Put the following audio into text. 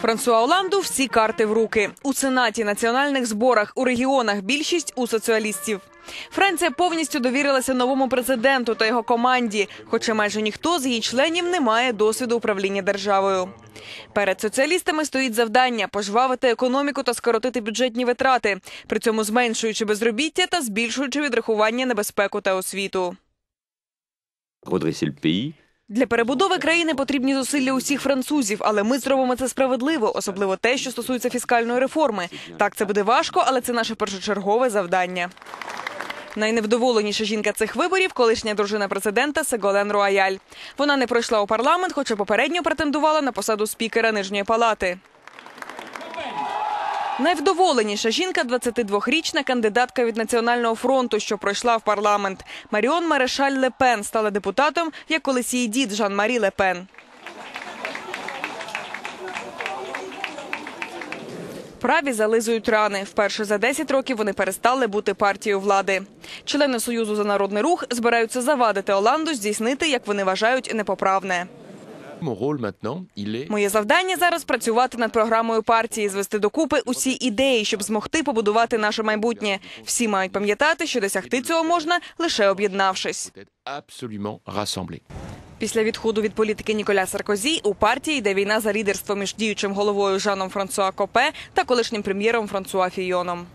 Франсуа Оланду всі карти в руки. У Сенаті, національних зборах, у регіонах більшість у соціалістів. Франція повністю довірилася новому президенту та його команді, хоча майже ніхто з її членів не має досвіду управління державою. Перед соціалістами стоїть завдання пожвавити економіку та скоротити бюджетні витрати, при цьому зменшуючи безробіття та збільшуючи відрахування на безпеку та освіту. Для перебудови країни потрібні зусилля усіх французів, але ми зробимо це справедливо, особливо те, що стосується фіскальної реформи. Так, це буде важко, але це наше першочергове завдання. Найневдоволеніша жінка цих виборів колишня дружина президента Сеголен Руаяль. Вона не пройшла у парламент, хоча попередньо претендувала на посаду спікера нижньої палати. Найвдоволеніша жінка – 22-річна кандидатка від Національного фронту, що пройшла в парламент. Маріон Марешаль Лепен стала депутатом, як колись її дід Жан-Марі Лепен. Праві зализують рани. Вперше за 10 років вони перестали бути партією влади. Члени Союзу за народний рух збираються завадити Оланду здійснити, як вони вважають, непоправне. Моє завдання зараз працювати над програмою партії, звести докупи усі ідеї, щоб змогти побудувати наше майбутнє. Всі мають пам'ятати, що досягти цього можна лише об'єднавшись. Після відходу від політики Ніколя Саркозі у партії йде війна за лідерство між діючим головою Жаном Франсуа Копе та колишнім прем'єром Франсуа Фійоном.